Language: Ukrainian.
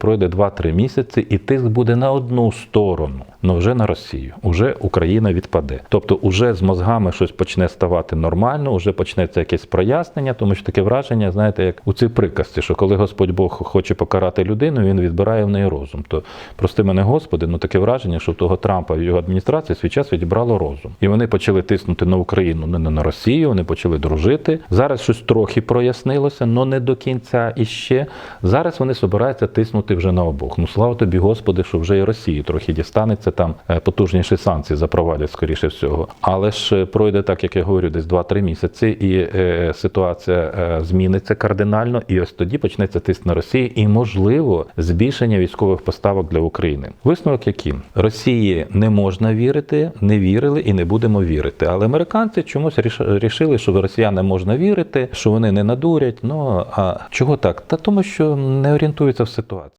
Пройде 2-3 місяці, і тиск буде на одну сторону, але вже на Росію. Уже Україна відпаде. Тобто, уже з мозгами щось почне ставати нормально, уже почнеться якесь прояснення, тому що таке враження, знаєте, як у цій приказці, що коли Господь Бог хоче покарати людину, він відбирає в неї розум. То прости мене, Господи, ну таке враження, що того Трампа і його адміністрації свій час відібрало розум. І вони почали тиснути на Україну, не на Росію, вони почали дружити. Зараз щось трохи прояснилося, але не до кінця іще. Зараз вони збираються тиснути вже на обох. Ну слава тобі, Господи, що вже і Росії трохи дістанеться там е, потужніші санкції запровадять, скоріше всього. Але ж е, пройде так, як я говорю, десь 2-3 місяці, і е, ситуація зміниться кардинально, і ось тоді почнеться тиск на Росію, і можливо збільшення військових поставок для України. Висновок який? Росії не можна вірити, не вірили і не будемо вірити. Але американці чомусь ріш- рішили, що росіянам можна вірити, що вони не надурять. Ну а чого так? Та тому, що не орієнтуються в ситуації.